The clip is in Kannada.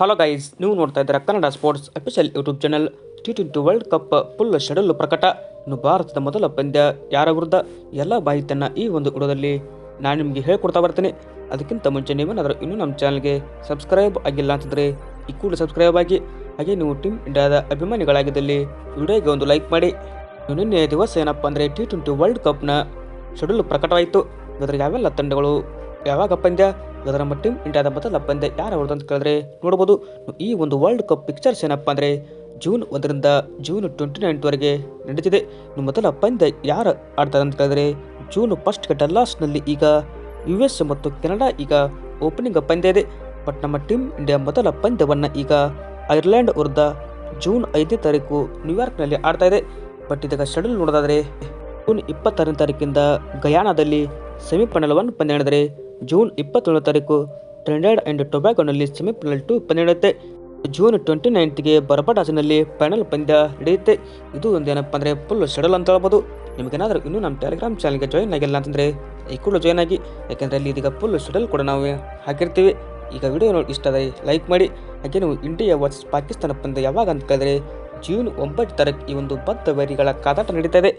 ಹಲೋ ಗೈಸ್ ನೀವು ನೋಡ್ತಾ ಇದ್ದೀರಾ Kannada sports official YouTube channel T twenty World Cup full schedule ಪ್ರಕಟ. ಇನ್ನು ಭಾರತದ ಮೊದಲ ಪಂದ್ಯ ಯಾರ ವಿರುದ್ಧ? ಎಲ್ಲ ಮಾಹಿತಿಯನ್ನು ಈ ಒಂದು ವಿಡಿಯೋದಲ್ಲಿ ನಾನು ನಿಮಗೆ ಹೇಳ್ಕೊಡ್ತಾ ಬರ್ತೀನಿ. ಅದಕ್ಕಿಂತ ಮುಂಚೆ ನೀವೇನಾದರೂ ಇನ್ನೂ ನಮ್ಮ ಚಾನಲ್ಗೆ ಸಬ್ಸ್ಕ್ರೈಬ್ ಆಗಿಲ್ಲ ಅಂತಂದರೆ ಈ ಕೂಡಲೇ ಸಬ್ಸ್ಕ್ರೈಬ್ ಆಗಿ. ಹಾಗೆ ನೀವು ಟೀಮ್ ಇಂಡಿಯಾದ ಅಭಿಮಾನಿಗಳಾಗಿದ್ದಲ್ಲಿ ವಿಡಿಯೋಗೆ ಒಂದು ಲೈಕ್ ಮಾಡಿ. ನಿನ್ನೆ ದಿವಸ ಏನಪ್ಪ ಅಂದರೆ ಟಿ ಟ್ವೆಂಟಿ ವರ್ಲ್ಡ್ ಕಪ್ನ ಶೆಡ್ಯೂಲ್ ಪ್ರಕಟವಾಯಿತು. ಇದರ ಯಾವೆಲ್ಲ ತಂಡಗಳು ಯಾವಾಗ ಪಂದ್ಯ? ನಮ್ಮ ಟೀಮ್ ಇಂಡಿಯಾದ ಮೊದಲ ಪಂದ್ಯ ಯಾರು ಅವ್ರದ್ದು ಅಂತ ಕೇಳಿದ್ರೆ ನೋಡ್ಬೋದು. ಈ ಒಂದು ವರ್ಲ್ಡ್ ಕಪ್ ಪಿಕ್ಚರ್ಸ್ ಏನಪ್ಪ ಅಂದರೆ ಜೂನ್ ಒಂದರಿಂದ ಜೂನ್ ಟ್ವೆಂಟಿ ನೈನ್ತ್ವರೆಗೆ ನಡೀತಿದೆ. ಮೊದಲ ಪಂದ್ಯ ಯಾರು ಆಡ್ತಾರೆ ಅಂತ ಕೇಳಿದ್ರೆ ಜೂನ್ ಫಸ್ಟ್ಗೆ ಡಲ್ಲಾಸ್ನಲ್ಲಿ ಈಗ ಯು ಎಸ್ ಮತ್ತು ಕೆನಡಾ ಈಗ ಓಪನಿಂಗ್ ಪಂದ್ಯ ಇದೆ. ಬಟ್ ನಮ್ಮ ಟೀಮ್ ಇಂಡಿಯಾ ಮೊದಲ ಪಂದ್ಯವನ್ನು ಈಗ ಐರ್ಲೆಂಡ್ ವಿರುದ್ಧ ಜೂನ್ ಐದನೇ ತಾರೀಕು ನ್ಯೂಯಾರ್ಕ್ನಲ್ಲಿ ಆಡ್ತಾ ಇದೆ. ಬಟ್ ಇದಕ್ಕೆ ಶೆಡ್ಯೂಲ್ ನೋಡೋದಾದರೆ ಜೂನ್ ಇಪ್ಪತ್ತಾರನೇ ತಾರೀಕಿಂದ ಗಯಾನದಲ್ಲಿ ಸೆಮಿಫೈನಲ್ ಒನ್ ಪಂದ್ಯ ನಡೆದರೆ ಜೂನ್ ಇಪ್ಪತ್ತೇಳು ತಾರೀಕು ಟ್ರೆಂಡೆಡ್ ಆ್ಯಂಡ್ ಟೊಬ್ಯಾಕೋನಲ್ಲಿ ಸೆಮಿಫೈನಲ್ ಟು ನಡೆಯುತ್ತೆ. ಜೂನ್ ಟ್ವೆಂಟಿ ನೈನ್ತ್ಗೆ ಬರಪಟಾಸಿನಲ್ಲಿ ಫೈನಲ್ ಪಂದ್ಯ ನಡೆಯುತ್ತೆ. ಇದು ಒಂದು ಏನಪ್ಪ ಅಂದರೆ ಫುಲ್ ಶೆಡ್ಯೂಲ್ ಅಂತ ಹೇಳ್ಬೋದು. ನಿಮಗೇನಾದರೂ ಇನ್ನೂ ನಮ್ಮ ಟೆಲಿಗ್ರಾಮ್ ಚಾನಲ್ಗೆ ಜಾಯಿನ್ ಆಗಿಲ್ಲ ಅಂತಂದರೆ ಈ ಕೂಡ ಜಾಯ್ನ್ ಆಗಿ. ಯಾಕೆಂದರೆ ಅಲ್ಲಿ ಇದೀಗ ಫುಲ್ ಶೆಡ್ಯೂಲ್ ಕೂಡ ನಾವು ಹಾಕಿರ್ತೀವಿ. ಈಗ ವಿಡಿಯೋ ನೋಡಿ ಇಷ್ಟ ಆದರೆ ಲೈಕ್ ಮಾಡಿ. ಹಾಗೆ ನೀವು ಇಂಡಿಯಾ ವರ್ಸಸ್ ಪಾಕಿಸ್ತಾನ ಪಂದ್ಯ ಯಾವಾಗ ಅಂತ ಕೇಳಿದ್ರೆ ಜೂನ್ ಒಂಬತ್ತು ತಾರೀಕು ಈ ಒಂದು ಬದ್ಧ ವೈರಿಗಳ ಕಾದಾಟ ನಡೀತಾ ಇದೆ.